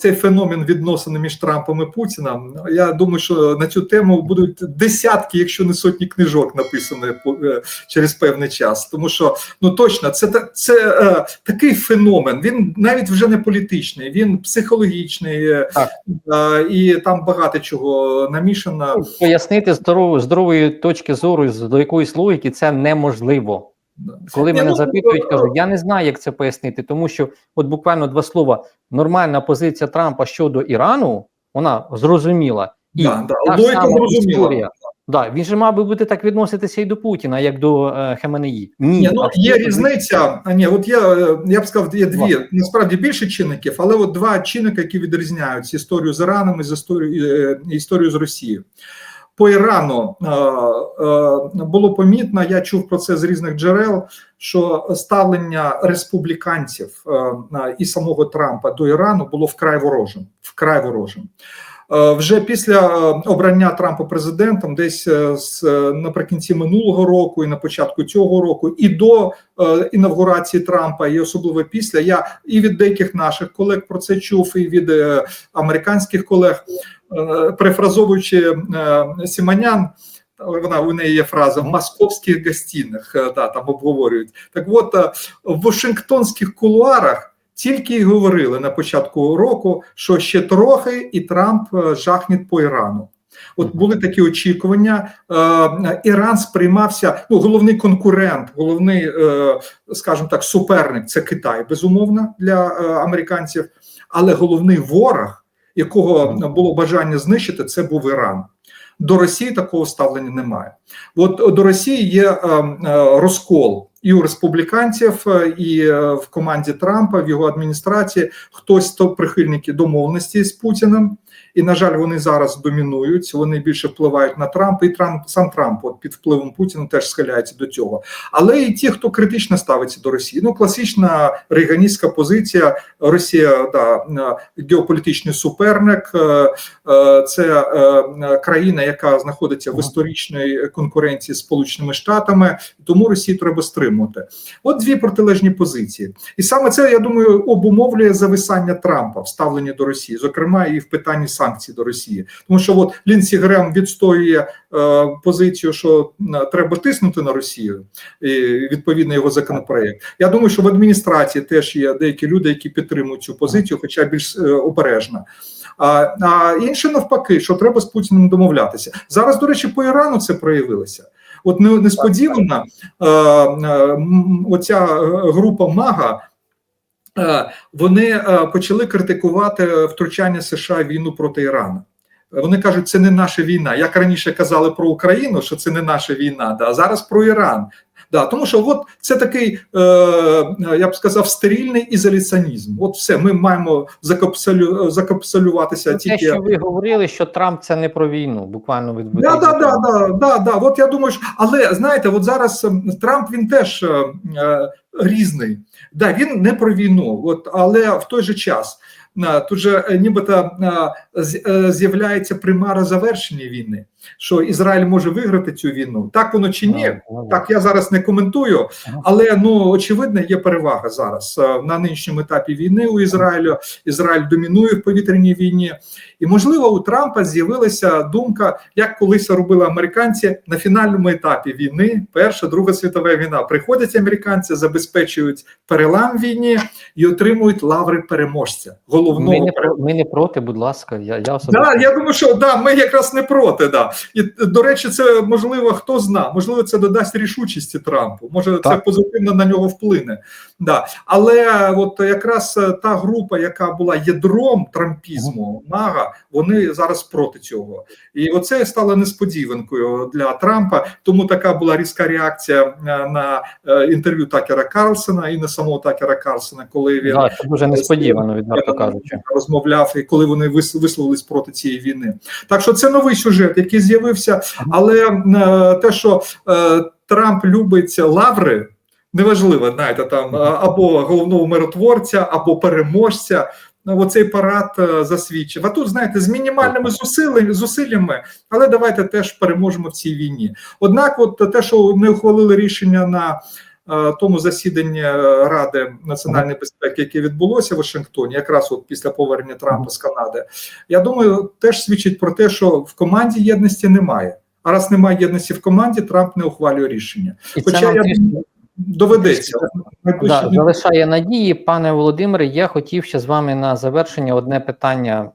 цей феномен відносин між Трампом і Путіним. Я думаю, що на цю тему будуть десятки, якщо не сотні книжок написані е, через певний час. Тому що ну точно це це е, такий феномен. Він навіть вже не політичний, він психологічний е, е, і там багато чого намішано. Пояснити здорової здорової точки зору до якоїсь логіки це неможливо. Коли мене ну, запитують, кажу, я не знаю, як це пояснити, тому що, от буквально два слова, нормальна позиція Трампа щодо Ірану, вона зрозуміла. І да, да. Логіка історія. Да, він же мав би бути так відноситися і до Путіна, як до е, Хеменеї. Ні, ні ну є різниця. А ні, от я я б сказав, є дві два. насправді більше чинників, але от два чинники, які відрізняють історію з Іраном і з історію, е, історію з Росією по Ірану е, е, було помітно. Я чув про це з різних джерел. Що ставлення республіканців е, і самого Трампа до Ірану було вкрай ворожим. Вкрай ворожим. Вже після обрання Трампа президентом, десь наприкінці минулого року і на початку цього року, і до інавгурації Трампа, і особливо після я і від деяких наших колег про це чув, і від американських колег. Е, перефразовуючи е, Сіманян, вона у неї є фраза в московських гостинах, е, да, там обговорюють. Так от в Вашингтонських кулуарах тільки й говорили на початку року, що ще трохи і Трамп жахне по Ірану. От були такі очікування. Іран сприймався. Ну, головний конкурент, головний, скажімо так, суперник це Китай, безумовно, для американців, але головний ворог якого було бажання знищити, це був Іран. До Росії такого ставлення немає. От до Росії є е, е, розкол і у республіканців, е, і в команді Трампа в його адміністрації хтось то прихильники домовленості з Путіним. І на жаль, вони зараз домінують. Вони більше впливають на Трампа, і Трамп сам Трамп от під впливом Путіна теж схиляється до цього. Але і ті, хто критично ставиться до Росії, ну класична рейганістська позиція. Росія да геополітичний суперник, е, е, це е, країна, яка знаходиться в історичній конкуренції з Сполученими Штатами, тому Росії треба стримувати. От дві протилежні позиції, і саме це я думаю обумовлює зависання Трампа в ставленні до Росії, зокрема і в питанні санкцій до Росії, тому що от Лінсі Грем відстоює е, позицію, що е, треба тиснути на Росію і відповідно його законопроект. Я думаю, що в адміністрації теж є деякі люди, які підтримують цю позицію, хоча більш е, обережно. А а інше навпаки, що треба з Путіним домовлятися зараз. До речі, по Ірану це проявилося. От несподівано е, е, оця група Мага Е, вони е, почали критикувати втручання США війну проти Ірану. Вони кажуть, це не наша війна. Як раніше казали про Україну, що це не наша війна, да, а зараз про Іран. Да, Тому що от це такий, е, я б сказав, стерильний ізоляціонізм. От все, ми маємо закапсулю, закапсулюватися. Те, тільки... що ви говорили, що Трамп це не про війну, буквально від да, да, да, да, да, да. От я думаю, що... але знаєте, от зараз ем, Трамп він теж е, е, різний. Да, він не про війну, от але в той же час. Тут же е, нібито е, з'являється примара завершення війни, що Ізраїль може виграти цю війну. Так воно чи ні? Так я зараз не коментую, але ну очевидно, є перевага зараз е, на нинішньому етапі війни у Ізраїлю. Ізраїль домінує в повітряній війні, і можливо у Трампа з'явилася думка, як колись робили американці на фінальному етапі війни. Перша, друга світова війна. Приходять американці, забезпечують перелам війні і отримують лаври переможця головного. Ми не, ми не проти, будь ласка. Я я особисто. Да, я думаю, що да, ми якраз не проти. Да. І до речі, це можливо хто зна, можливо, це додасть рішучості Трампу. Може, так. це позитивно на нього вплине. Да. Але от якраз е, та група, яка була ядром трампізму, мага, вони зараз проти цього. І оце стало несподіванкою для Трампа. Тому така була різка реакція е, на е, інтерв'ю Такера Карлсона і на самого Такера Карлсона, коли він да, це дуже несподівано відверто кажучи, розмовляв і коли вони висловились проти цієї війни. Так що це новий сюжет, який з'явився, але те, що Трамп любить лаври неважливо, знаєте, там або головного миротворця, або переможця. Ну, оцей парад е, засвідчив. А тут, знаєте, з мінімальними зусиллями, зусиллями, але давайте теж переможемо в цій війні. Однак, от те, що не ухвалили рішення на е, тому засіданні е, Ради національної безпеки, яке відбулося в Вашингтоні, якраз от після повернення Трампа з Канади, я думаю, теж свідчить про те, що в команді єдності немає. А раз немає єдності в команді, Трамп не ухвалює рішення. І Хоча я трішки- доведеться. Да, залишає надії, пане Володимире. Я хотів ще з вами на завершення одне питання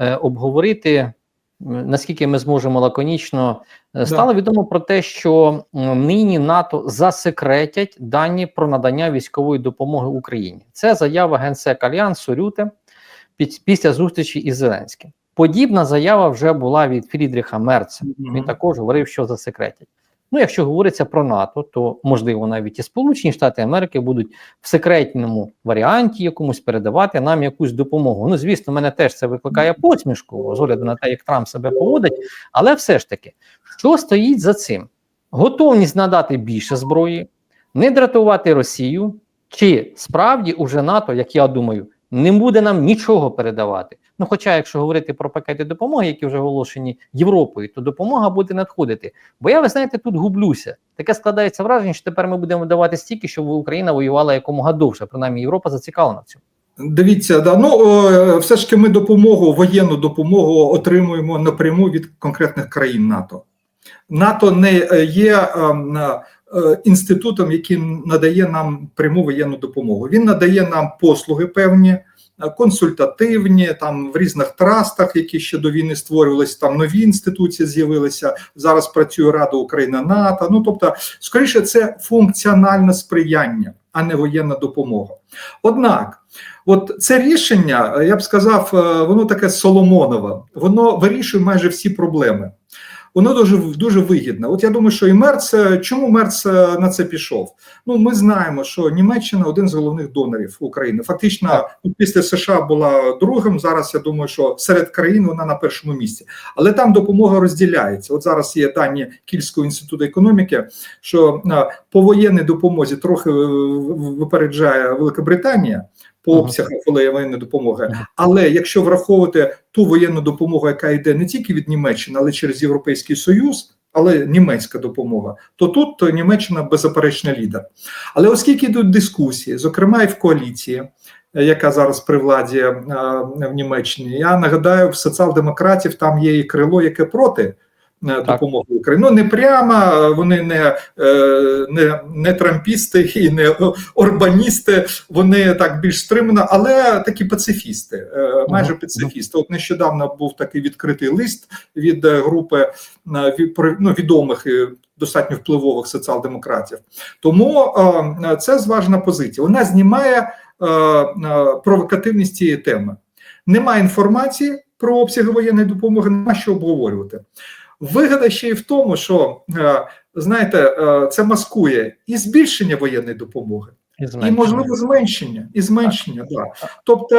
е, обговорити. Наскільки ми зможемо лаконічно, стало стало відомо про те, що нині НАТО засекретять дані про надання військової допомоги Україні. Це заява генсека Альянсу Рюте після зустрічі із Зеленським. Подібна заява вже була від Фрідріха Мерца. Він також говорив, що засекретять. Ну, якщо говориться про НАТО, то можливо навіть і Сполучені Штати Америки будуть в секретному варіанті якомусь передавати нам якусь допомогу. Ну, звісно, мене теж це викликає посмішку з огляду на те, як Трамп себе поводить. Але все ж таки, що стоїть за цим? Готовність надати більше зброї, не дратувати Росію, чи справді уже НАТО, як я думаю, не буде нам нічого передавати. Ну, хоча, якщо говорити про пакети допомоги, які вже оголошені Європою, то допомога буде надходити. Бо я, ви знаєте, тут гублюся. Таке складається враження, що тепер ми будемо давати стільки, щоб Україна воювала якомога довше. Принаймні, Європа зацікавлена в цьому. Дивіться, да ну все ж таки ми допомогу, воєнну допомогу отримуємо напряму від конкретних країн НАТО. НАТО не е, є е, е, інститутом, який надає нам пряму воєнну допомогу. Він надає нам послуги певні, консультативні, там в різних трастах, які ще до війни створювалися, там нові інституції з'явилися. Зараз працює Рада Україна НАТО. Ну тобто, скоріше, це функціональне сприяння, а не воєнна допомога. Однак. От це рішення, я б сказав, е, воно таке Соломонове, воно вирішує майже всі проблеми. Воно дуже дуже вигідне. От я думаю, що і Мерц, е, чому Мерц е, на це пішов? Ну, ми знаємо, що Німеччина один з головних донорів України. Фактично, після США була другим. Зараз я думаю, що серед країн вона на першому місці, але там допомога розділяється. От зараз є дані Кільського інституту економіки, що е, по воєнній допомозі трохи випереджає Великобританія по обсягах воєнної допомоги. Але якщо враховувати ту воєнну допомогу, яка йде не тільки від Німеччини, але через Європейський Союз, але німецька допомога, то тут то Німеччина беззаперечно лідер. Але оскільки йдуть дискусії, зокрема і в коаліції, е, яка зараз при владі е, в Німеччині, я нагадаю, в соціал-демократів там є і крило, яке проти. Е, Допомоги Україні. Ну не прямо, вони не, е, не, не трампісти і не орбаністи, вони так більш стримано, але такі пацифісти, е, майже пацифісти. От нещодавно був такий відкритий лист від групи ну, відомих і достатньо впливових соціал-демократів. Тому це зважена позиція. Вона знімає провокативність цієї теми. Немає інформації про обсяги воєнної допомоги, нема що обговорювати. Вигода ще й в тому, що е, знаєте, е, це маскує і збільшення воєнної допомоги, І і можливо зменшення, і зменшення. Да. Тобто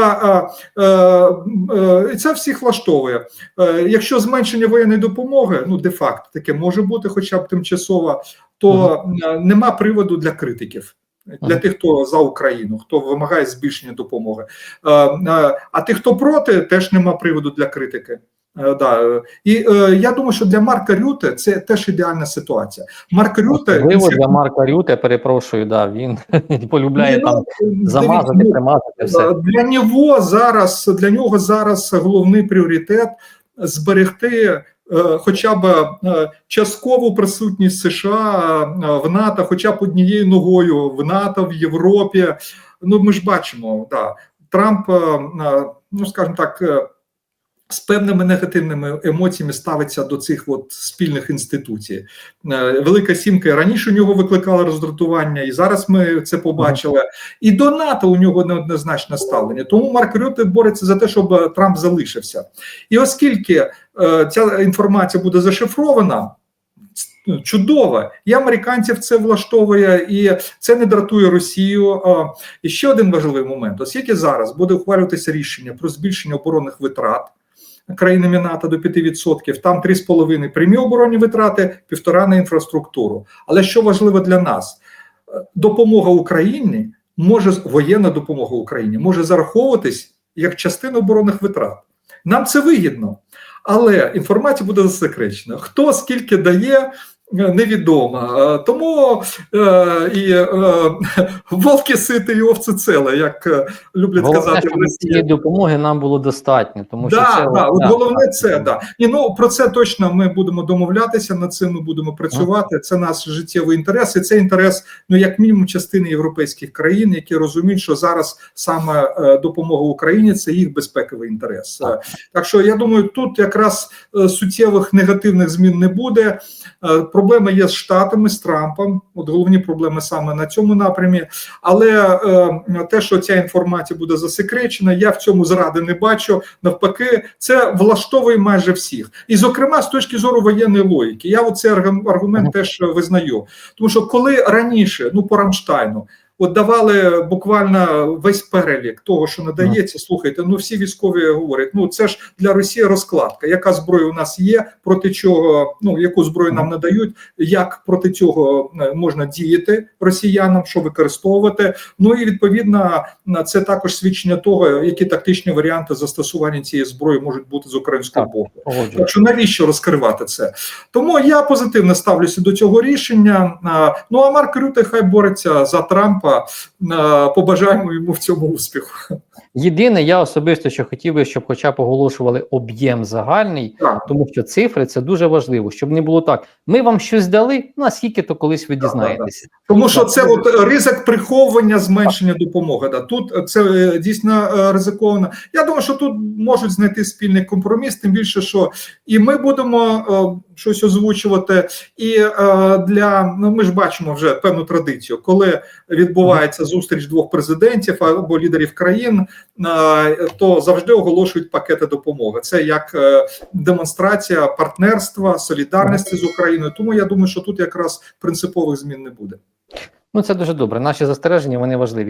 е, це всіх влаштовує. Е, якщо зменшення воєнної допомоги, ну де-факто таке може бути, хоча б тимчасово, то е, нема приводу для критиків. Для Ага. тих, хто за Україну, хто вимагає збільшення допомоги, Е, е, а тих, хто проти, теж нема приводу для критики. Е, Да. е, І е, я думаю, що для Марка Рюте це теж ідеальна ситуація. Марк Рюте він- для Марка Рюте, перепрошую, да, він полюбляє Ні, там ну, замазати, дивіться, примазати все. Е, Для нього зараз для нього зараз головний пріоритет зберегти е, хоча б е, часткову присутність США в НАТО, хоча б однією ногою в НАТО, в Європі. Ну ми ж бачимо, да, Трамп, е, е, ну скажімо так. Е, З певними негативними емоціями ставиться до цих от спільних інституцій. Е, Велика сімка раніше у нього викликала роздратування, і зараз ми це побачили. І до НАТО у нього неоднозначне ставлення. Тому Марк Рюте бореться за те, щоб е, Трамп залишився. І оскільки е, ця інформація буде зашифрована. Чудово, і американців це влаштовує, і це не дратує Росію. І ще один важливий момент: оскільки зараз буде ухвалюватися рішення про збільшення оборонних витрат країнами НАТО до 5%, там 3,5 прямі оборонні витрати, півтора на інфраструктуру. Але що важливо для нас, Е, допомога Україні може воєнна допомога Україні може зараховуватись як частина оборонних витрат. Нам це вигідно, але інформація буде засекречена. Хто скільки дає, невідома. Е, Тому е, і е, вовки сити і овці целе, як люблять Головне, казати в Росії. допомоги нам було достатньо, тому що Да, це да, от да, головне так. це да. І ну про це точно ми будемо домовлятися. Над цим ми будемо працювати. Це наш життєвий інтерес, і це інтерес, ну як мінімум, частини європейських країн, які розуміють, що зараз саме допомога Україні це їх безпековий інтерес. Так. Так що я думаю, тут якраз суттєвих негативних змін не буде. Е, Проблеми є з штатами, з Трампом. От головні проблеми саме на цьому напрямі. Але е, те, що ця інформація буде засекречена, я в цьому зради не бачу. Навпаки, це влаштовує майже всіх, і зокрема з точки зору воєнної логіки. Я оцей аргум- аргумент теж визнаю. Тому що коли раніше, ну по Рамштайну. От давали буквально весь перелік того, що надається. Слухайте, ну всі військові говорять: ну це ж для Росії розкладка. Яка зброя у нас є, проти чого ну яку зброю нам надають, як проти цього е, можна діяти росіянам, що використовувати. Ну і відповідно на це також свідчення того, які тактичні варіанти застосування цієї зброї можуть бути з українського Так. боку. Погоджуюсь. Так що навіщо розкривати це? Тому я позитивно ставлюся до цього рішення. Ну а Марк Рюте хай бореться за Трампа. А, Побажаємо йому в цьому успіху. Єдине, я особисто що хотів би, щоб хоча б оголошували об'єм загальний, Так. тому що цифри це дуже важливо, щоб не було так. Ми вам щось дали, ну а скільки то колись ви Да, да, дізнаєтеся. Тому що це от ризик приховування зменшення допомоги. Да. Тут це е, дійсно е, ризиковано. Я думаю, що тут можуть знайти спільний компроміс, тим більше, що і ми будемо е, щось озвучувати. І е, для ну ми ж бачимо вже певну традицію, коли відбувається зустріч двох президентів або лідерів країн, е, то завжди оголошують пакети допомоги. Це як е, демонстрація партнерства, солідарності з Україною. Тому я думаю, що тут якраз принципових змін не буде. Ну це дуже добре. Наші застереження вони важливі.